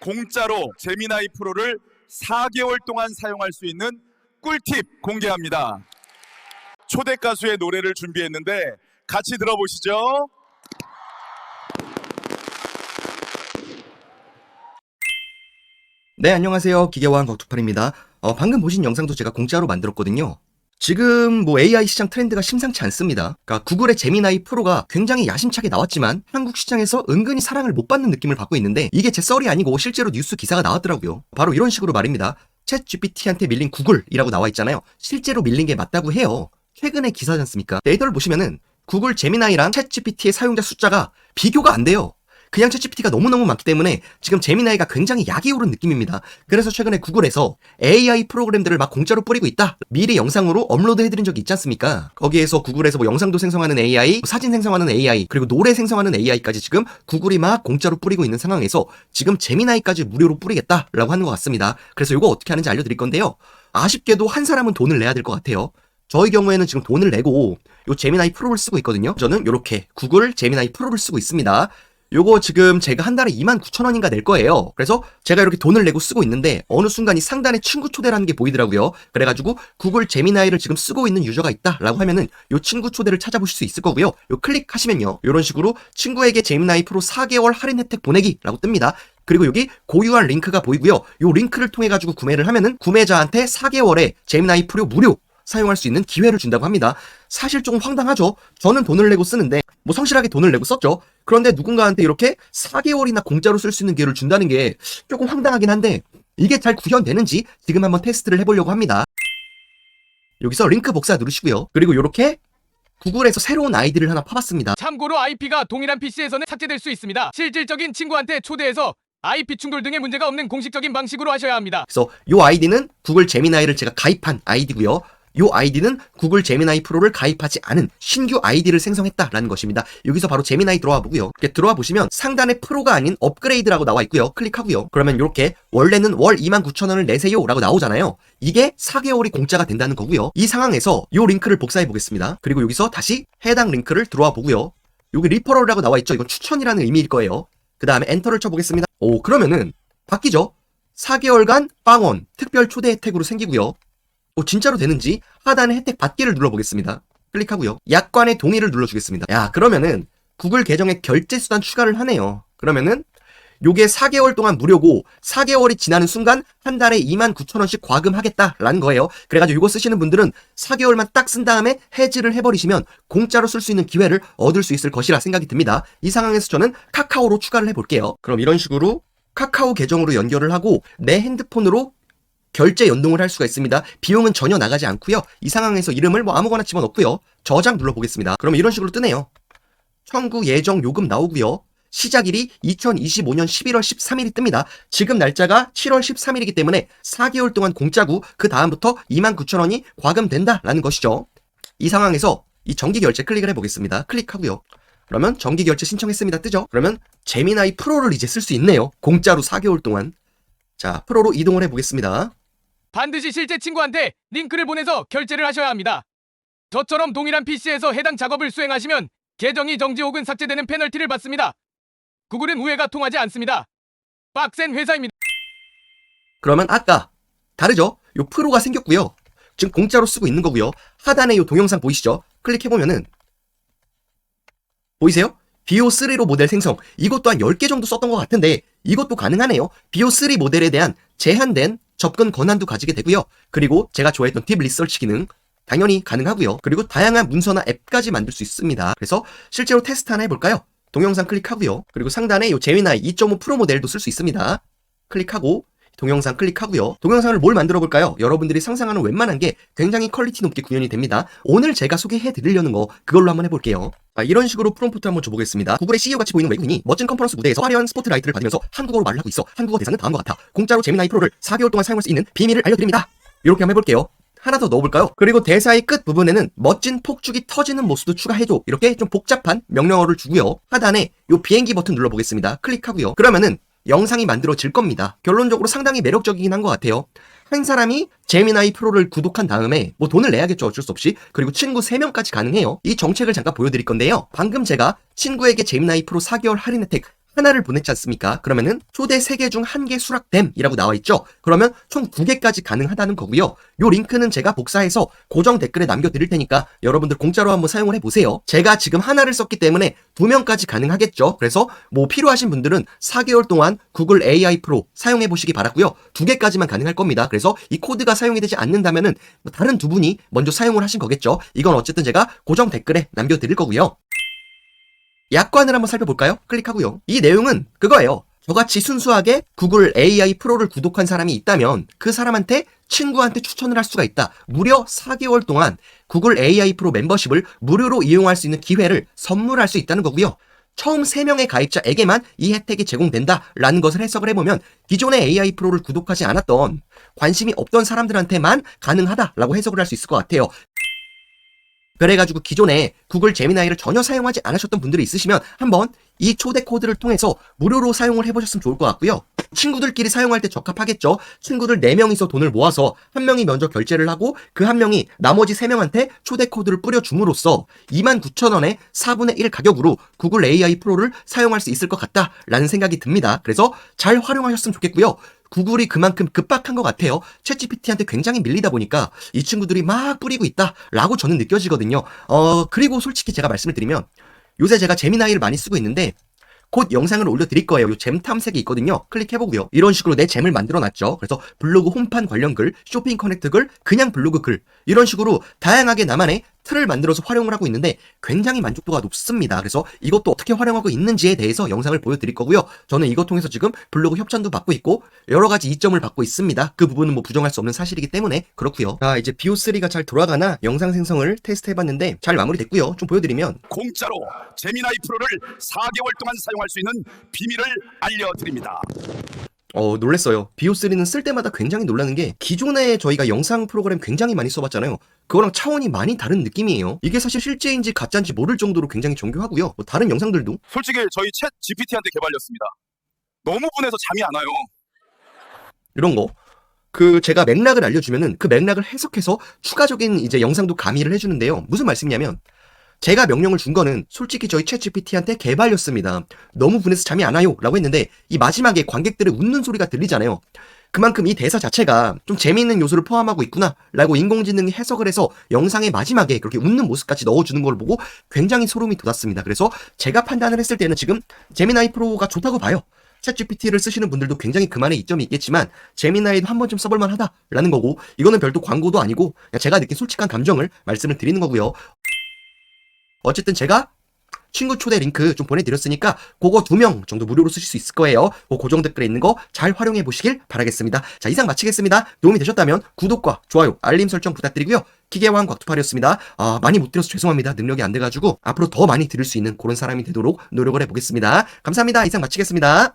공짜로 재미나이 프로를 4개월 동안 사용할 수 있는 꿀팁 공개합니다. 초대 가수의 노래를 준비했는데 같이 들어보시죠. 네, 안녕하세요. 기계와한 곽투팔입니다. 어, 방금 보신 영상도 제가 공짜로 만들었거든요. 지금 뭐 AI 시장 트렌드가 심상치 않습니다. 그러니까 구글의 제미나이 프로가 굉장히 야심차게 나왔지만 한국 시장에서 은근히 사랑을 못 받는 느낌을 받고 있는데 이게 제 썰이 아니고 실제로 뉴스 기사가 나왔더라고요. 바로 이런 식으로 말입니다. 챗 GPT한테 밀린 구글이라고 나와 있잖아요. 실제로 밀린 게 맞다고 해요. 최근의 기사지 않습니까? 데이터를 보시면은 구글 제미나이랑 챗 GPT의 사용자 숫자가 비교가 안 돼요. 그냥 챗GPT가 너무너무 많기 때문에 지금 제미나이가 굉장히 약이 오른 느낌입니다. 그래서 최근에 구글에서 AI 프로그램들을 막 공짜로 뿌리고 있다. 미리 영상으로 업로드 해드린 적이 있지 않습니까? 거기에서 구글에서 뭐 영상도 생성하는 AI, 사진 생성하는 AI, 그리고 노래 생성하는 AI까지 지금 구글이 막 공짜로 뿌리고 있는 상황에서 지금 제미나이까지 무료로 뿌리겠다라고 하는 것 같습니다. 그래서 이거 어떻게 하는지 알려드릴 건데요. 아쉽게도 한 사람은 돈을 내야 될 것 같아요. 저희 경우에는 지금 돈을 내고 요 제미나이 프로를 쓰고 있거든요. 저는 이렇게 구글 제미나이 프로를 쓰고 있습니다. 요거 지금 제가 한 달에 29,000원인가 낼 거예요. 그래서 제가 이렇게 돈을 내고 쓰고 있는데 어느 순간 이 상단에 친구 초대라는 게 보이더라고요. 그래가지고 구글 제미나이를 지금 쓰고 있는 유저가 있다라고 하면은 요 친구 초대를 찾아보실 수 있을 거고요. 요 클릭하시면요. 요런 식으로 친구에게 제미나이 프로 4개월 할인 혜택 보내기라고 뜹니다. 그리고 여기 고유한 링크가 보이고요. 요 링크를 통해 가지고 구매를 하면은 구매자한테 4개월에 제미나이 프로 무료 사용할 수 있는 기회를 준다고 합니다. 사실 조금 황당하죠. 저는 돈을 내고 쓰는데 뭐 성실하게 돈을 내고 썼죠. 그런데 누군가한테 이렇게 4개월이나 공짜로 쓸 수 있는 기회를 준다는 게 조금 황당하긴 한데 이게 잘 구현되는지 지금 한번 테스트를 해보려고 합니다. 여기서 링크 복사 누르시고요. 그리고 이렇게 구글에서 새로운 아이디를 하나 파봤습니다. 참고로 IP가 동일한 PC에서는 삭제될 수 있습니다. 실질적인 친구한테 초대해서 IP 충돌 등의 문제가 없는 공식적인 방식으로 하셔야 합니다. 그래서 이 아이디는 구글 제미나이를 제가 가입한 아이디고요. 이 아이디는 구글 제미나이 프로를 가입하지 않은 신규 아이디를 생성했다라는 것입니다. 여기서 바로 제미나이 들어와 보고요. 이렇게 들어와 보시면 상단에 프로가 아닌 업그레이드라고 나와 있고요. 클릭하고요. 그러면 이렇게 원래는 월 29,000원을 내세요라고 나오잖아요. 이게 4개월이 공짜가 된다는 거고요. 이 상황에서 이 링크를 복사해 보겠습니다. 그리고 여기서 다시 해당 링크를 들어와 보고요. 여기 리퍼럴이라고 나와 있죠. 이건 추천이라는 의미일 거예요. 그 다음에 엔터를 쳐보겠습니다. 오 그러면은 바뀌죠. 4개월간 빵원 특별 초대 혜택으로 생기고요. 오, 진짜로 되는지 하단에 혜택 받기를 눌러보겠습니다. 클릭하고요. 약관의 동의를 눌러주겠습니다. 야, 그러면은 구글 계정에 결제 수단 추가를 하네요. 그러면은 요게 4개월 동안 무료고 4개월이 지나는 순간 한 달에 29,000원씩 과금하겠다라는 거예요. 그래가지고 이거 쓰시는 분들은 4개월만 딱 쓴 다음에 해지를 해버리시면 공짜로 쓸 수 있는 기회를 얻을 수 있을 것이라 생각이 듭니다. 이 상황에서 저는 카카오로 추가를 해볼게요. 그럼 이런 식으로 카카오 계정으로 연결을 하고 내 핸드폰으로 결제 연동을 할 수가 있습니다. 비용은 전혀 나가지 않고요. 이 상황에서 이름을 뭐 아무거나 집어넣고요. 저장 눌러보겠습니다. 그럼 이런 식으로 뜨네요. 청구 예정 요금 나오고요. 시작일이 2025년 11월 13일이 뜹니다. 지금 날짜가 7월 13일이기 때문에 4개월 동안 공짜고 그 다음부터 29,000원이 과금된다라는 것이죠. 이 상황에서 이 정기 결제 클릭을 해보겠습니다. 클릭하고요. 그러면 정기 결제 신청했습니다. 뜨죠? 그러면 제미나이 프로를 이제 쓸 수 있네요. 공짜로 4개월 동안. 자, 프로로 이동을 해보겠습니다. 반드시 실제 친구한테 링크를 보내서 결제를 하셔야 합니다. 저처럼 동일한 PC에서 해당 작업을 수행하시면 계정이 정지 혹은 삭제되는 페널티를 받습니다. 구글은 우회가 통하지 않습니다. 빡센 회사입니다. 그러면 아까 다르죠? 요 프로가 생겼고요. 지금 공짜로 쓰고 있는 거고요. 하단에 요 동영상 보이시죠? 클릭해보면은 보이세요? BO3로 모델 생성. 이것도 한 10개 정도 썼던 것 같은데 이것도 가능하네요. BO3 모델에 대한 제한된 접근 권한도 가지게 되고요. 그리고 제가 좋아했던 딥 리서치 기능 당연히 가능하고요. 그리고 다양한 문서나 앱까지 만들 수 있습니다. 그래서 실제로 테스트 하나 해볼까요? 동영상 클릭하고요. 그리고 상단에 요 제미나이 2.5 프로 모델도 쓸 수 있습니다. 클릭하고 동영상 클릭하고요. 동영상을 뭘 만들어 볼까요? 여러분들이 상상하는 웬만한 게 굉장히 퀄리티 높게 구현이 됩니다. 오늘 제가 소개해 드리려는 거 그걸로 한번 해볼게요. 자, 이런 식으로 프롬프트 한번 줘보겠습니다. 구글의 CEO 같이 보이는 외국인이 멋진 컨퍼런스 무대에서 화려한 스포트라이트를 받으면서 한국어로 말을 하고 있어. 한국어 대사는 다음과 같아. 공짜로 제미나이 프로를 4개월 동안 사용할 수 있는 비밀을 알려드립니다. 이렇게 한번 해볼게요. 하나 더 넣어볼까요? 그리고 대사의 끝 부분에는 멋진 폭죽이 터지는 모습도 추가해줘. 이렇게 좀 복잡한 명령어를 주고요. 하단에 요 비행기 버튼 눌러보겠습니다. 클릭하고요. 그러면은 영상이 만들어질 겁니다. 결론적으로 상당히 매력적이긴 한 것 같아요. 한 사람이 제미나이 프로를 구독한 다음에 뭐 돈을 내야겠죠. 어쩔 수 없이. 그리고 친구 3명까지 가능해요. 이 정책을 잠깐 보여드릴 건데요. 방금 제가 친구에게 제미나이 프로 4개월 할인 혜택 하나를 보냈지 않습니까? 그러면은 초대 3개 중 1개 수락됨이라고 나와 있죠? 그러면 총 2개까지 가능하다는 거고요. 요 링크는 제가 복사해서 고정 댓글에 남겨 드릴 테니까 여러분들 공짜로 한번 사용을 해 보세요. 제가 지금 하나를 썼기 때문에 2명까지 가능하겠죠? 그래서 뭐 필요하신 분들은 4개월 동안 구글 AI 프로 사용해 보시기 바라고요 2개까지만 가능할 겁니다. 그래서 이 코드가 사용이 되지 않는다면은 뭐 다른 두 분이 먼저 사용을 하신 거겠죠? 이건 어쨌든 제가 고정 댓글에 남겨 드릴 거고요. 약관을 한번 살펴볼까요? 클릭하고요. 이 내용은 그거예요. 저같이 순수하게 구글 AI 프로를 구독한 사람이 있다면 그 사람한테 친구한테 추천을 할 수가 있다. 무려 4개월 동안 구글 AI 프로 멤버십을 무료로 이용할 수 있는 기회를 선물할 수 있다는 거고요. 처음 3명의 가입자에게만 이 혜택이 제공된다라는 것을 해석을 해보면 기존의 AI 프로를 구독하지 않았던 관심이 없던 사람들한테만 가능하다라고 해석을 할 수 있을 것 같아요. 그래가지고 기존에 구글 제미나이를 전혀 사용하지 않으셨던 분들이 있으시면 한번 이 초대 코드를 통해서 무료로 사용을 해보셨으면 좋을 것 같고요. 친구들끼리 사용할 때 적합하겠죠. 친구들 4명이서 돈을 모아서 한 명이 먼저 결제를 하고 그 한 명이 나머지 3명한테 초대 코드를 뿌려줌으로써 29,000원의 4분의 1 가격으로 구글 AI 프로를 사용할 수 있을 것 같다라는 생각이 듭니다. 그래서 잘 활용하셨으면 좋겠고요. 구글이 그만큼 급박한 것 같아요. 챗GPT한테 굉장히 밀리다 보니까 이 친구들이 막 뿌리고 있다라고 저는 느껴지거든요. 어, 그리고 솔직히 제가 말씀을 드리면 요새 제가 제미나이를 많이 쓰고 있는데 곧 영상을 올려드릴 거예요. 요잼 탐색이 있거든요. 클릭해보고요. 이런 식으로 내 잼을 만들어놨죠. 그래서 블로그 홈판 관련 글, 쇼핑 커넥트 글, 그냥 블로그 글 이런 식으로 다양하게 나만의 틀을 만들어서 활용을 하고 있는데 굉장히 만족도가 높습니다. 그래서 이것도 어떻게 활용하고 있는지에 대해서 영상을 보여드릴 거고요. 저는 이것 통해서 지금 블로그 협찬도 받고 있고 여러 가지 이점을 받고 있습니다. 그 부분은 뭐 부정할 수 없는 사실이기 때문에 그렇고요. 자 이제 BO3가 잘 돌아가나 영상 생성을 테스트해봤는데 잘 마무리됐고요. 좀 보여드리면 공짜로 제미나이 프로를 4개월 동안 사용할 수 있는 비밀을 알려드립니다. 어, 놀랬어요. 비오3는 쓸 때마다 굉장히 놀라는 게 기존에 저희가 영상 프로그램 굉장히 많이 써봤잖아요. 그거랑 차원이 많이 다른 느낌이에요. 이게 사실 실제인지 가짜인지 모를 정도로 굉장히 정교하고요. 뭐 다른 영상들도 솔직히 저희 챗 GPT한테 개발렸습니다. 너무 분해서 잠이 안 와요. 이런 거. 그 제가 맥락을 알려주면은 그 맥락을 해석해서 추가적인 이제 영상도 가미를 해주는데요. 무슨 말씀이냐면 제가 명령을 준 거는 솔직히 저희 챗GPT한테 개발렸습니다. 너무 분해서 잠이 안 와요. 라고 했는데 이 마지막에 관객들의 웃는 소리가 들리잖아요. 그만큼 이 대사 자체가 좀 재미있는 요소를 포함하고 있구나 라고 인공지능이 해석을 해서 영상의 마지막에 그렇게 웃는 모습까지 넣어주는 걸 보고 굉장히 소름이 돋았습니다. 그래서 제가 판단을 했을 때는 지금 제미나이 프로가 좋다고 봐요. 챗GPT를 쓰시는 분들도 굉장히 그만의 이점이 있겠지만 제미나이도 한 번쯤 써볼 만 하다라는 거고 이거는 별도 광고도 아니고 제가 느낀 솔직한 감정을 말씀을 드리는 거고요. 어쨌든 제가 친구 초대 링크 좀 보내드렸으니까 그거 두 명 정도 무료로 쓰실 수 있을 거예요. 그 고정 댓글에 있는 거 잘 활용해 보시길 바라겠습니다. 자 이상 마치겠습니다. 도움이 되셨다면 구독과 좋아요, 알림 설정 부탁드리고요. 기계왕 곽투팔이었습니다. 아 많이 못 드려서 죄송합니다. 능력이 안 돼가지고 앞으로 더 많이 들을 수 있는 그런 사람이 되도록 노력을 해보겠습니다. 감사합니다. 이상 마치겠습니다.